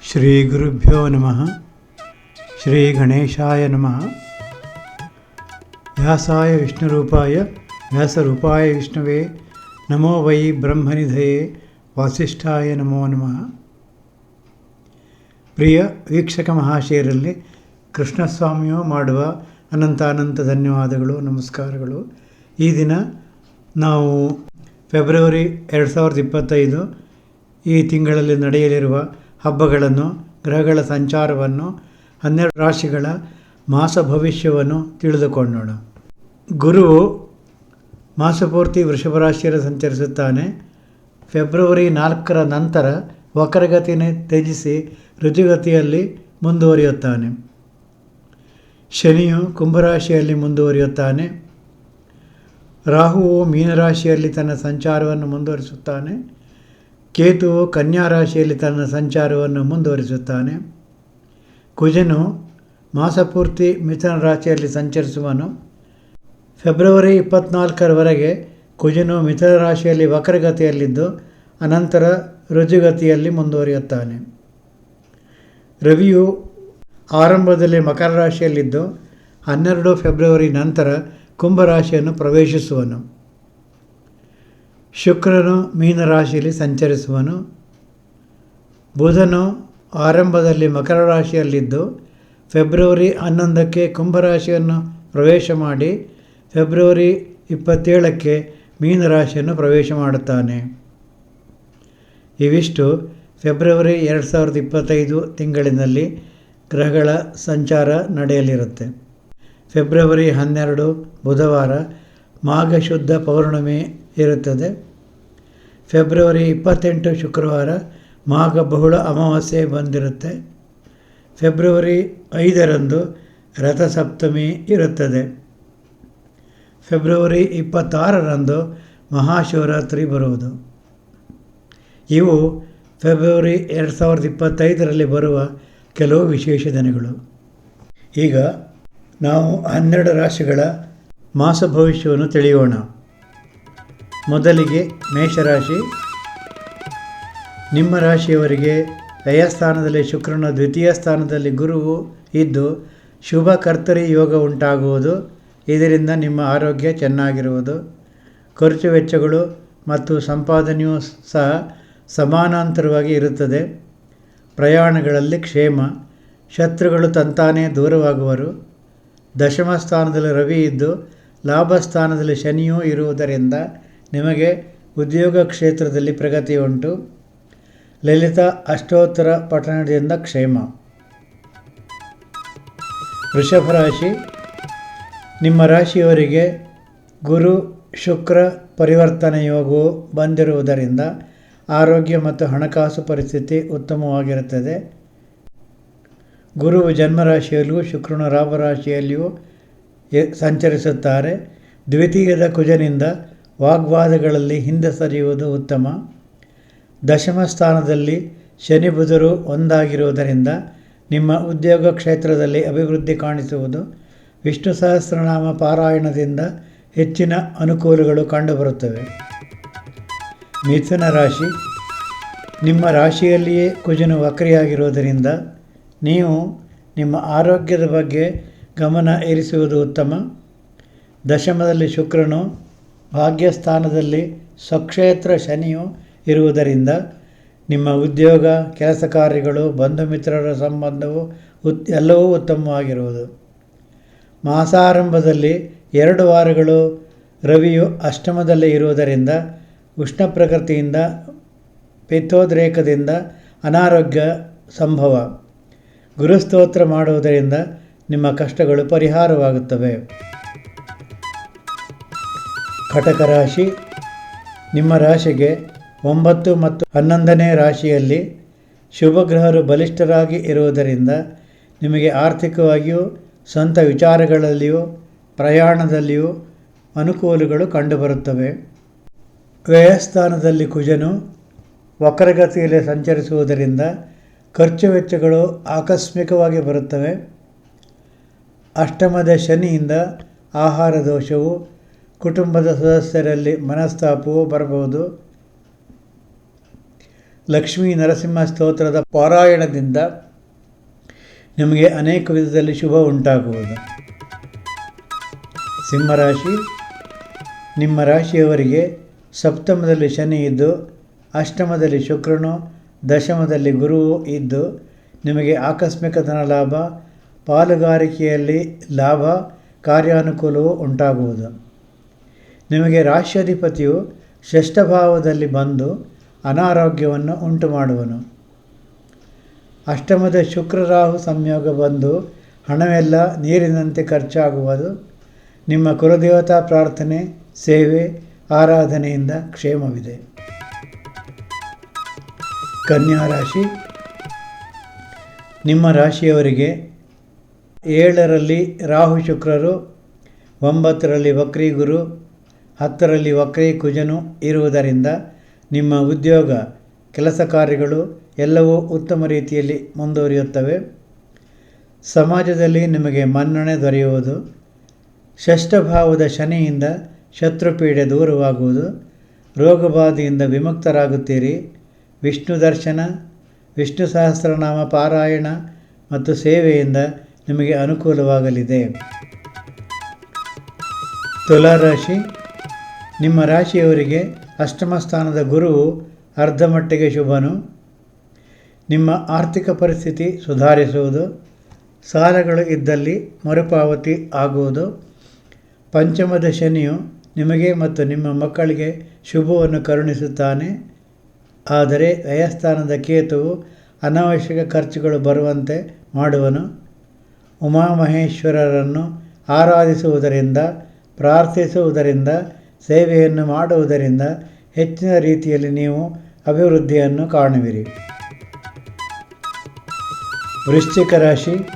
ಶ್ರೀಗುರುಭ್ಯೋ ನಮಃ. ಶ್ರೀ ಗಣೇಶಾಯ ನಮಃ. ವ್ಯಾಸಾಯ ವಿಷ್ಣುರೂಪಾಯ, ವ್ಯಾಸರೂಪಾಯ ವಿಷ್ಣುವೇ, ನಮೋ ವೈ ಬ್ರಹ್ಮನಿಧಯೇ, ವಾಸಿಷ್ಠಾಯ ನಮೋ ನಮಃ. ಪ್ರಿಯ ವೀಕ್ಷಕ ಮಹಾಶಯರಲ್ಲಿ ಕೃಷ್ಣಸ್ವಾಮಿಯು ಮಾಡುವ ಅನಂತ ಅನಂತ ಧನ್ಯವಾದಗಳು, ನಮಸ್ಕಾರಗಳು. ಈ ದಿನ ನಾವು ಫೆಬ್ರವರಿ ಎರಡು ಸಾವಿರದ ಇಪ್ಪತ್ತೈದು ಈ ತಿಂಗಳಲ್ಲಿ ನಡೆಯಲಿರುವ ಹಬ್ಬಗಳನ್ನು, ಗ್ರಹಗಳ ಸಂಚಾರವನ್ನು, ಹನ್ನೆರಡು ರಾಶಿಗಳ ಮಾಸ ಭವಿಷ್ಯವನ್ನು ತಿಳಿದುಕೊಳ್ಳೋಣ. ಗುರುವು ಮಾಸಪೂರ್ತಿ ವೃಷಭ ರಾಶಿಯಲ್ಲಿ ಸಂಚರಿಸುತ್ತಾನೆ. ಫೆಬ್ರವರಿ ನಾಲ್ಕರ ನಂತರ ವಕ್ರಗತಿಯನ್ನು ತ್ಯಜಿಸಿ ಋತುಗತಿಯಲ್ಲಿ ಮುಂದುವರಿಯುತ್ತಾನೆ. ಶನಿಯು ಕುಂಭರಾಶಿಯಲ್ಲಿ ಮುಂದುವರಿಯುತ್ತಾನೆ. ರಾಹುವು ಮೀನರಾಶಿಯಲ್ಲಿ ತನ್ನ ಸಂಚಾರವನ್ನು ಮುಂದುವರಿಸುತ್ತಾನೆ. ಕೇತುವು ಕನ್ಯಾ ರಾಶಿಯಲ್ಲಿ ತನ್ನ ಸಂಚಾರವನ್ನು ಮುಂದುವರಿಸುತ್ತಾನೆ. ಕುಜನು ಮಾಸಪೂರ್ತಿ ಮಿಥುನ ರಾಶಿಯಲ್ಲಿ ಸಂಚರಿಸುವನು. ಫೆಬ್ರವರಿ ಇಪ್ಪತ್ನಾಲ್ಕರವರೆಗೆ ಕುಜನು ಮಿಥುನ ರಾಶಿಯಲ್ಲಿ ವಕ್ರಗತಿಯಲ್ಲಿದ್ದು, ಅನಂತರ ರುಜುಗತಿಯಲ್ಲಿ ಮುಂದುವರಿಯುತ್ತಾನೆ. ರವಿಯು ಆರಂಭದಲ್ಲಿ ಮಕರ ರಾಶಿಯಲ್ಲಿದ್ದು, ಹನ್ನೆರಡು ಫೆಬ್ರವರಿ ನಂತರ ಕುಂಭರಾಶಿಯನ್ನು ಪ್ರವೇಶಿಸುವನು. ಶುಕ್ರನು ಮೀನರಾಶಿಯಲ್ಲಿ ಸಂಚರಿಸುವನು. ಬುಧನು ಆರಂಭದಲ್ಲಿ ಮಕರ ರಾಶಿಯಲ್ಲಿದ್ದು, ಫೆಬ್ರವರಿ ಹನ್ನೊಂದಕ್ಕೆ ಕುಂಭರಾಶಿಯನ್ನು ಪ್ರವೇಶ ಮಾಡಿ, ಫೆಬ್ರವರಿ ಇಪ್ಪತ್ತೇಳಕ್ಕೆ ಮೀನರಾಶಿಯನ್ನು ಪ್ರವೇಶ ಮಾಡುತ್ತಾನೆ. ಇವಿಷ್ಟು ಫೆಬ್ರವರಿ ಎರಡು ಸಾವಿರದ ಇಪ್ಪತ್ತೈದು ತಿಂಗಳಿನಲ್ಲಿ ಗ್ರಹಗಳ ಸಂಚಾರ ನಡೆಯಲಿರುತ್ತೆ. ಫೆಬ್ರವರಿ ಹನ್ನೆರಡು, ಬುಧವಾರ ಮಾಘ ಶುದ್ಧ ಪೌರ್ಣಮಿ ಇರುತ್ತದೆ. ಫೆಬ್ರವರಿ ಇಪ್ಪತ್ತೆಂಟು ಶುಕ್ರವಾರ ಮಾಘ ಬಹುಳ ಅಮಾವಾಸ್ಯೆ ಬಂದಿರುತ್ತೆ. ಫೆಬ್ರವರಿ ಐದರಂದು ರಥಸಪ್ತಮಿ ಇರುತ್ತದೆ. ಫೆಬ್ರವರಿ ಇಪ್ಪತ್ತಾರರಂದು ಮಹಾಶಿವರಾತ್ರಿ ಬರುವುದು. ಇವು ಫೆಬ್ರವರಿ ಎರಡು ಸಾವಿರದ ಇಪ್ಪತ್ತೈದರಲ್ಲಿ ಬರುವ ಕೆಲವು ವಿಶೇಷ ದಿನಗಳು. ಈಗ ನಾವು ಹನ್ನೆರಡು ರಾಶಿಗಳ ಮಾಸ ಭವಿಷ್ಯವನ್ನು ತಿಳಿಯೋಣ. ಮೊದಲಿಗೆ ಮೇಷರಾಶಿ. ನಿಮ್ಮ ರಾಶಿಯವರಿಗೆ ವ್ಯಯಸ್ಥಾನದಲ್ಲಿ ಶುಕ್ರನ ದ್ವಿತೀಯ ಸ್ಥಾನದಲ್ಲಿ ಗುರುವು ಇದ್ದು, ಶುಭ ಕರ್ತರಿ ಯೋಗ ಉಂಟಾಗುವುದು. ಇದರಿಂದ ನಿಮ್ಮ ಆರೋಗ್ಯ ಚೆನ್ನಾಗಿರುವುದು. ಖರ್ಚು ವೆಚ್ಚಗಳು ಮತ್ತು ಸಂಪಾದನೆಯೂ ಸಹ ಸಮಾನಾಂತರವಾಗಿ ಇರುತ್ತದೆ. ಪ್ರಯಾಣಗಳಲ್ಲಿ ಕ್ಷೇಮ, ಶತ್ರುಗಳು ತಂತಾನೇ ದೂರವಾಗುವರು. ದಶಮ ಸ್ಥಾನದಲ್ಲಿ ರವಿ ಇದ್ದು, ಲಾಭ ಸ್ಥಾನದಲ್ಲಿ ಶನಿಯೂ ಇರುವುದರಿಂದ ನಿಮಗೆ ಉದ್ಯೋಗ ಕ್ಷೇತ್ರದಲ್ಲಿ ಪ್ರಗತಿ ಉಂಟು ಲಲಿತಾ ಅಷ್ಟೋತ್ತರ ಪಠಣದಿಂದ ಕ್ಷೇಮ. ವೃಷಭ ರಾಶಿ. ನಿಮ್ಮ ರಾಶಿಯವರಿಗೆ ಗುರು, ಶುಕ್ರ ಪರಿವರ್ತನೆ ಯೋಗವು ಬಂದಿರುವುದರಿಂದ ಆರೋಗ್ಯ ಮತ್ತು ಹಣಕಾಸು ಪರಿಸ್ಥಿತಿ ಉತ್ತಮವಾಗಿರುತ್ತದೆ. ಗುರುವು ಜನ್ಮರಾಶಿಯಲ್ಲಿಯೂ ಶುಕ್ರನು ರಾಶಿಯಲ್ಲಿಯೂ ಸಂಚರಿಸುತ್ತಾರೆ. ದ್ವಿತೀಯದ ಕುಜನಿಂದ ವಾಗ್ವಾದಗಳಲ್ಲಿ ಹಿಂದೆ ಸರಿಯುವುದು ಉತ್ತಮ. ದಶಮ ಸ್ಥಾನದಲ್ಲಿ ಶನಿ ಬುಧರು ಒಂದಾಗಿರುವುದರಿಂದ ನಿಮ್ಮ ಉದ್ಯೋಗ ಕ್ಷೇತ್ರದಲ್ಲಿ ಅಭಿವೃದ್ಧಿ ಕಾಣಿಸುವುದು. ವಿಷ್ಣು ಸಹಸ್ರನಾಮ ಪಾರಾಯಣದಿಂದ ಹೆಚ್ಚಿನ ಅನುಕೂಲಗಳು ಕಂಡುಬರುತ್ತವೆ. ಮಿಥುನ ರಾಶಿ. ನಿಮ್ಮ ರಾಶಿಯಲ್ಲಿಯೇ ಕುಜನು ವಕ್ರಿಯಾಗಿರುವುದರಿಂದ ನೀವು ನಿಮ್ಮ ಆರೋಗ್ಯದ ಬಗ್ಗೆ ಗಮನ ಇರಿಸುವುದು ಉತ್ತಮ. ದಶಮದಲ್ಲಿ ಶುಕ್ರನು ಭಾಗ್ಯಸ್ಥಾನದಲ್ಲಿ ಸ್ವಕ್ಷೇತ್ರ ಶನಿಯು ಇರುವುದರಿಂದ ನಿಮ್ಮ ಉದ್ಯೋಗ, ಕೆಲಸ ಕಾರ್ಯಗಳು, ಬಂಧು ಮಿತ್ರರ ಸಂಬಂಧವು ಉತ್, ಎಲ್ಲವೂ ಉತ್ತಮವಾಗಿರುವುದು. ಮಾಸಾರಂಭದಲ್ಲಿ ಎರಡು ವಾರಗಳು ರವಿಯು ಅಷ್ಟಮದಲ್ಲಿ ಇರುವುದರಿಂದ ಉಷ್ಣ ಪ್ರಕೃತಿಯಿಂದ ಪಿತ್ತೋದ್ರೇಕದಿಂದ ಅನಾರೋಗ್ಯ ಸಂಭವ. ಗುರುಸ್ತೋತ್ರ ಮಾಡುವುದರಿಂದ ನಿಮ್ಮ ಕಷ್ಟಗಳು ಪರಿಹಾರವಾಗುತ್ತವೆ. ಕಟಕ ರಾಶಿ. ನಿಮ್ಮ ರಾಶಿಗೆ ಒಂಬತ್ತು ಮತ್ತು ಹನ್ನೊಂದನೇ ರಾಶಿಯಲ್ಲಿ ಶುಭಗ್ರಹರು ಬಲಿಷ್ಠರಾಗಿ ಇರುವುದರಿಂದ ನಿಮಗೆ ಆರ್ಥಿಕವಾಗಿಯೂ ಸ್ವಂತ ವಿಚಾರಗಳಲ್ಲಿಯೂ ಪ್ರಯಾಣದಲ್ಲಿಯೂ ಅನುಕೂಲಗಳು ಕಂಡುಬರುತ್ತವೆ. ವ್ಯಯಸ್ಥಾನದಲ್ಲಿ ಕುಜನು ವಕ್ರಗತಿಯಲ್ಲಿ ಸಂಚರಿಸುವುದರಿಂದ ಖರ್ಚು ವೆಚ್ಚಗಳು ಆಕಸ್ಮಿಕವಾಗಿ ಬರುತ್ತವೆ. ಅಷ್ಟಮದ ಶನಿಯಿಂದ ಆಹಾರ ದೋಷವು ಕುಟುಂಬದ ಸದಸ್ಯರಲ್ಲಿ ಮನಸ್ತಾಪವೂ ಬರಬಹುದು. ಲಕ್ಷ್ಮೀ ನರಸಿಂಹ ಸ್ತೋತ್ರದ ಪಾರಾಯಣದಿಂದ ನಿಮಗೆ ಅನೇಕ ವಿಧದಲ್ಲಿ ಶುಭ ಉಂಟಾಗುವುದು. ಸಿಂಹರಾಶಿ, ನಿಮ್ಮ ರಾಶಿಯವರಿಗೆ ಸಪ್ತಮದಲ್ಲಿ ಶನಿ ಇದ್ದು, ಅಷ್ಟಮದಲ್ಲಿ ಶುಕ್ರನು, ದಶಮದಲ್ಲಿ ಗುರುವು ಇದ್ದು, ನಿಮಗೆ ಆಕಸ್ಮಿಕ ಧನ ಲಾಭ, ಪಾಲುಗಾರಿಕೆಯಲ್ಲಿ ಲಾಭ, ಕಾರ್ಯಾನುಕೂಲವೂ ಉಂಟಾಗುವುದು. ನಿಮಗೆ ರಾಶ್ಯಾಧಿಪತಿಯು ಷಷ್ಠಭಾವದಲ್ಲಿ ಬಂದು ಅನಾರೋಗ್ಯವನ್ನು ಉಂಟು ಮಾಡುವನು ಅಷ್ಟಮದ ಶುಕ್ರರಾಹು ಸಂಯೋಗ ಬಂದು ಹಣವೆಲ್ಲ ನೀರಿನಂತೆ ಖರ್ಚಾಗುವುದು. ನಿಮ್ಮ ಕುಲದೇವತಾ ಪ್ರಾರ್ಥನೆ, ಸೇವೆ, ಆರಾಧನೆಯಿಂದ ಕ್ಷೇಮವಿದೆ. ಕನ್ಯಾ ರಾಶಿ. ನಿಮ್ಮ ರಾಶಿಯವರಿಗೆ ಏಳರಲ್ಲಿ ರಾಹು ಶುಕ್ರರು, ಒಂಬತ್ತರಲ್ಲಿ ವಕ್ರಿ ಗುರು ಹತ್ತರಲ್ಲಿ ವಕ್ರೀ ಕುಜನು ಇರುವುದರಿಂದ ನಿಮ್ಮ ಉದ್ಯೋಗ, ಕೆಲಸ ಕಾರ್ಯಗಳು ಎಲ್ಲವೂ ಉತ್ತಮ ರೀತಿಯಲ್ಲಿ ಮುಂದುವರಿಯುತ್ತವೆ. ಸಮಾಜದಲ್ಲಿ ನಿಮಗೆ ಮನ್ನಣೆ ದೊರೆಯುವುದು. ಷಷ್ಠಭಾವದ ಶನಿಯಿಂದ ಶತ್ರುಪೀಡೆ ದೂರವಾಗುವುದು. ರೋಗಬಾಧೆಯಿಂದ ವಿಮುಕ್ತರಾಗುತ್ತೀರಿ. ವಿಷ್ಣು ದರ್ಶನ, ವಿಷ್ಣು ಸಹಸ್ರನಾಮ ಪಾರಾಯಣ ಮತ್ತು ಸೇವೆಯಿಂದ ನಿಮಗೆ ಅನುಕೂಲವಾಗಲಿದೆ. ತುಲಾರಾಶಿ ನಿಮ್ಮ ರಾಶಿಯವರಿಗೆ ಅಷ್ಟಮ ಸ್ಥಾನದ ಗುರುವು ಅರ್ಧ ಮಟ್ಟಿಗೆ ಶುಭನು. ನಿಮ್ಮ ಆರ್ಥಿಕ ಪರಿಸ್ಥಿತಿ ಸುಧಾರಿಸುವುದು. ಸಾಲಗಳು ಇದ್ದಲ್ಲಿ ಮರುಪಾವತಿ ಆಗುವುದು. ಪಂಚಮದ ಶನಿಯು ನಿಮಗೆ ಮತ್ತು ನಿಮ್ಮ ಮಕ್ಕಳಿಗೆ ಶುಭವನ್ನು ಕರುಣಿಸುತ್ತಾನೆ. ಆದರೆ ವ್ಯಯಸ್ಥಾನದ ಕೇತುವು ಅನಾವಶ್ಯಕ ಖರ್ಚುಗಳು ಬರುವಂತೆ ಮಾಡುವನು. ಉಮಾಮಹೇಶ್ವರರನ್ನು ಆರಾಧಿಸುವುದರಿಂದ, ಪ್ರಾರ್ಥಿಸುವುದರಿಂದ ಸೇವೆಯನ್ನು ಮಾಡುವುದರಿಂದ ಹೆಚ್ಚಿನ ರೀತಿಯಲ್ಲಿ ನೀವು ಅಭಿವೃದ್ಧಿಯನ್ನು ಕಾಣುವಿರಿ. ವೃಶ್ಚಿಕ ರಾಶಿ.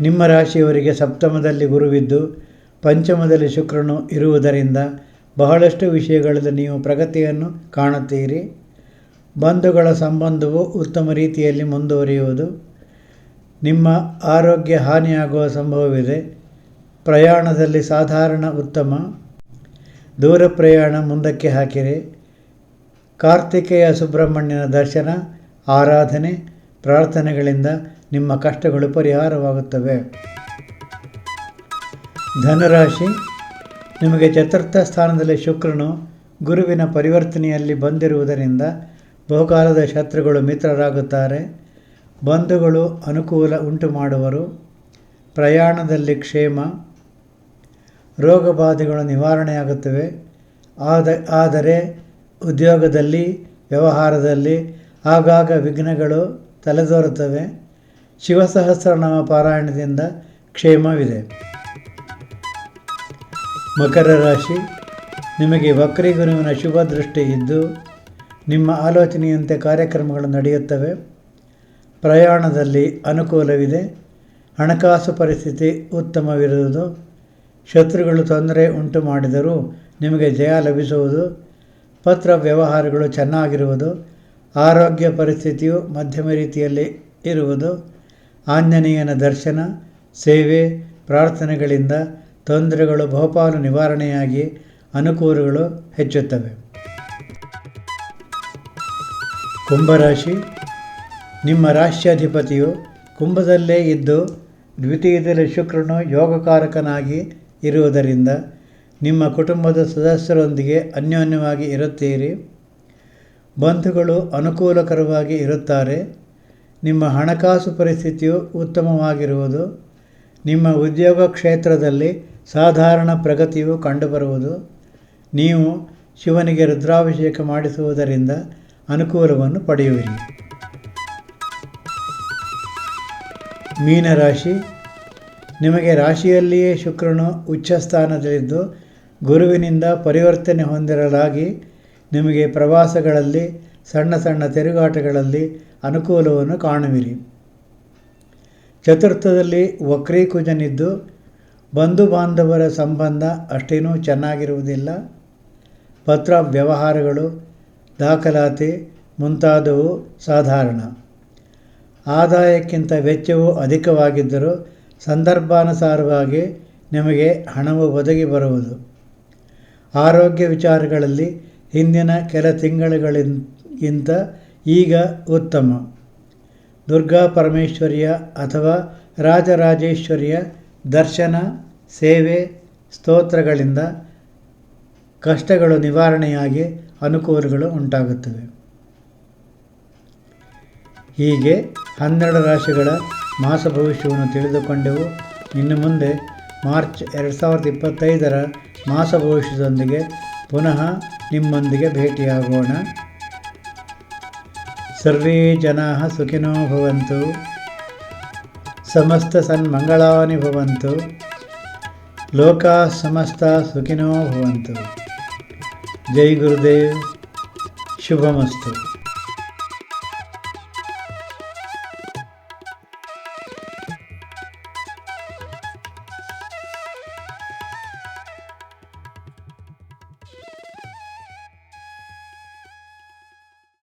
ನಿಮ್ಮ ರಾಶಿಯವರಿಗೆ ಸಪ್ತಮದಲ್ಲಿ ಗುರುವಿದ್ದು, ಪಂಚಮದಲ್ಲಿ ಶುಕ್ರನು ಇರುವುದರಿಂದ ಬಹಳಷ್ಟು ವಿಷಯಗಳಲ್ಲಿ ನೀವು ಪ್ರಗತಿಯನ್ನು ಕಾಣುತ್ತೀರಿ. ಬಂಧುಗಳ ಸಂಬಂಧವು ಉತ್ತಮ ರೀತಿಯಲ್ಲಿ ಮುಂದುವರಿಯುವುದು. ನಿಮ್ಮ ಆರೋಗ್ಯ ಹಾನಿಯಾಗುವ ಸಂಭವವಿದೆ. ಪ್ರಯಾಣದಲ್ಲಿ ಸಾಧಾರಣ ಉತ್ತಮ. ದೂರ ಪ್ರಯಾಣ ಮುಂದಕ್ಕೆ ಹಾಕಿರಿ. ಕಾರ್ತಿಕೇಯ ಸುಬ್ರಹ್ಮಣ್ಯನ ದರ್ಶನ, ಆರಾಧನೆ, ಪ್ರಾರ್ಥನೆಗಳಿಂದ ನಿಮ್ಮ ಕಷ್ಟಗಳು ಪರಿಹಾರವಾಗುತ್ತವೆ. ಧನರಾಶಿ, ನಿಮಗೆ ಚತುರ್ಥ ಸ್ಥಾನದಲ್ಲಿ ಶುಕ್ರನು ಗುರುವಿನ ಪರಿವರ್ತನೆಯಲ್ಲಿ ಬಂದಿರುವುದರಿಂದ ಬಹುಕಾಲದ ಶತ್ರುಗಳು ಮಿತ್ರರಾಗುತ್ತಾರೆ. ಬಂಧುಗಳು ಅನುಕೂಲ ಉಂಟು ಮಾಡುವರು ಪ್ರಯಾಣದಲ್ಲಿ ಕ್ಷೇಮ ರೋಗಬಾಧೆಗಳು ನಿವಾರಣೆಯಾಗುತ್ತವೆ. ಆದ, ಆದರೆ ಉದ್ಯೋಗದಲ್ಲಿ, ವ್ಯವಹಾರದಲ್ಲಿ ಆಗಾಗ ವಿಘ್ನಗಳು ತಲೆದೋರುತ್ತವೆ. ಶಿವಸಹಸ್ರನಾಮ ಪಾರಾಯಣದಿಂದ ಕ್ಷೇಮವಿದೆ. ಮಕರ ರಾಶಿ, ನಿಮಗೆ ವಕ್ರಿಗುರುವಿನ ಶುಭ ದೃಷ್ಟಿ ಇದ್ದು, ನಿಮ್ಮ ಆಲೋಚನೆಯಂತೆ ಕಾರ್ಯಕ್ರಮಗಳು ನಡೆಯುತ್ತವೆ. ಪ್ರಯಾಣದಲ್ಲಿ ಅನುಕೂಲವಿದೆ. ಹಣಕಾಸು ಪರಿಸ್ಥಿತಿ ಉತ್ತಮವಿರುವುದು. ಶತ್ರುಗಳು ತೊಂದರೆ ಉಂಟು ಮಾಡಿದರೂ ನಿಮಗೆ ಜಯ ಲಭಿಸುವುದು, ಪತ್ರ ವ್ಯವಹಾರಗಳು ಚೆನ್ನಾಗಿರುವುದು, ಆರೋಗ್ಯ ಪರಿಸ್ಥಿತಿಯು ಮಧ್ಯಮ ರೀತಿಯಲ್ಲಿ ಇರುವುದು, ಆಂಜನೇಯನ ದರ್ಶನ, ಸೇವೆ, ಪ್ರಾರ್ಥನೆಗಳಿಂದ ತೊಂದರೆಗಳು ಬಹುಪಾಲು ನಿವಾರಣೆಯಾಗಿ ಅನುಕೂಲಗಳು ಹೆಚ್ಚುತ್ತವೆ. ಕುಂಭರಾಶಿ. ನಿಮ್ಮ ರಾಶ್ಯಾಧಿಪತಿಯು ಕುಂಭದಲ್ಲೇ ಇದ್ದು, ದ್ವಿತೀಯದಲ್ಲಿ ಶುಕ್ರನು ಯೋಗಕಾರಕನಾಗಿ ಇರುವುದರಿಂದ ನಿಮ್ಮ ಕುಟುಂಬದ ಸದಸ್ಯರೊಂದಿಗೆ ಅನ್ಯೋನ್ಯವಾಗಿ ಇರುತ್ತೀರಿ. ಬಂಧುಗಳು ಅನುಕೂಲಕರವಾಗಿ ಇರುತ್ತಾರೆ. ನಿಮ್ಮ ಹಣಕಾಸು ಪರಿಸ್ಥಿತಿಯು ಉತ್ತಮವಾಗಿರುವುದು. ನಿಮ್ಮ ಉದ್ಯೋಗ ಕ್ಷೇತ್ರದಲ್ಲಿ ಸಾಧಾರಣ ಪ್ರಗತಿಯು ಕಂಡುಬರುವುದು. ನೀವು ಶಿವನಿಗೆ ರುದ್ರಾಭಿಷೇಕ ಮಾಡಿಸುವುದರಿಂದ ಅನುಕೂಲವನ್ನು ಪಡೆಯುವಿರಿ. ಮೀನರಾಶಿ ನಿಮಗೆ ರಾಶಿಯಲ್ಲಿಯೇ ಶುಕ್ರನು ಉಚ್ಚ ಸ್ಥಾನದಲ್ಲಿದ್ದು ಗುರುವಿನಿಂದ ಪರಿವರ್ತನೆ ಹೊಂದಿರಲಾಗಿ ನಿಮಗೆ ಪ್ರವಾಸಗಳಲ್ಲಿ, ಸಣ್ಣ ಸಣ್ಣ ತಿರುಗಾಟಗಳಲ್ಲಿ ಅನುಕೂಲವನ್ನು ಕಾಣುವಿರಿ. ಚತುರ್ಥದಲ್ಲಿ ವಕ್ರೀಕುಜನಿದ್ದು ಬಂಧು ಬಾಂಧವರ ಸಂಬಂಧ ಅಷ್ಟೇನೂ ಚೆನ್ನಾಗಿರುವುದಿಲ್ಲ. ಪತ್ರ ವ್ಯವಹಾರಗಳು, ದಾಖಲಾತಿ ಮುಂತಾದವು ಸಾಧಾರಣ. ಆದಾಯಕ್ಕಿಂತ ವೆಚ್ಚವು ಅಧಿಕವಾಗಿದ್ದರೂ ಸಂದರ್ಭಾನುಸಾರವಾಗಿ ನಿಮಗೆ ಹಣವು ಒದಗಿ ಬರುವುದು. ಆರೋಗ್ಯ ವಿಚಾರಗಳಲ್ಲಿ ಹಿಂದಿನ ಕೆಲ ತಿಂಗಳುಗಳಿಗಿಂತ ಈಗ ಉತ್ತಮ. ದುರ್ಗಾ ಪರಮೇಶ್ವರಿಯ ಅಥವಾ ರಾಜರಾಜೇಶ್ವರಿಯ ದರ್ಶನ, ಸೇವೆ, ಸ್ತೋತ್ರಗಳಿಂದ ಕಷ್ಟಗಳು ನಿವಾರಣೆಯಾಗಿ ಅನುಕೂಲಗಳು ಉಂಟಾಗುತ್ತವೆ. ಹೀಗೆ ಹನ್ನೆರಡು ರಾಶಿಗಳ ಮಾಸ ಭವಿಷ್ಯವನ್ನು ತಿಳಿದುಕೊಂಡೆವು. ಇನ್ನು ಮುಂದೆ ಮಾರ್ಚ್ ಎರಡು ಸಾವಿರದ ಇಪ್ಪತ್ತೈದರ ಮಾಸ ಭವಿಷ್ಯದೊಂದಿಗೆ ಪುನಃ ನಿಮ್ಮೊಂದಿಗೆ ಭೇಟಿಯಾಗೋಣ. ಸರ್ವೇ ಜನಾ ಸುಖಿನೋ ಭವಂತು. ಸಮಸ್ತ ಸನ್ಮಂಗಳಾನಿ ಭವಂತು. ಲೋಕಾ ಸಮಸ್ತ ಸುಖಿನೋ ಭವಂತು. ಜೈ ಗುರುದೇವ್. ಶುಭಮಸ್ತು.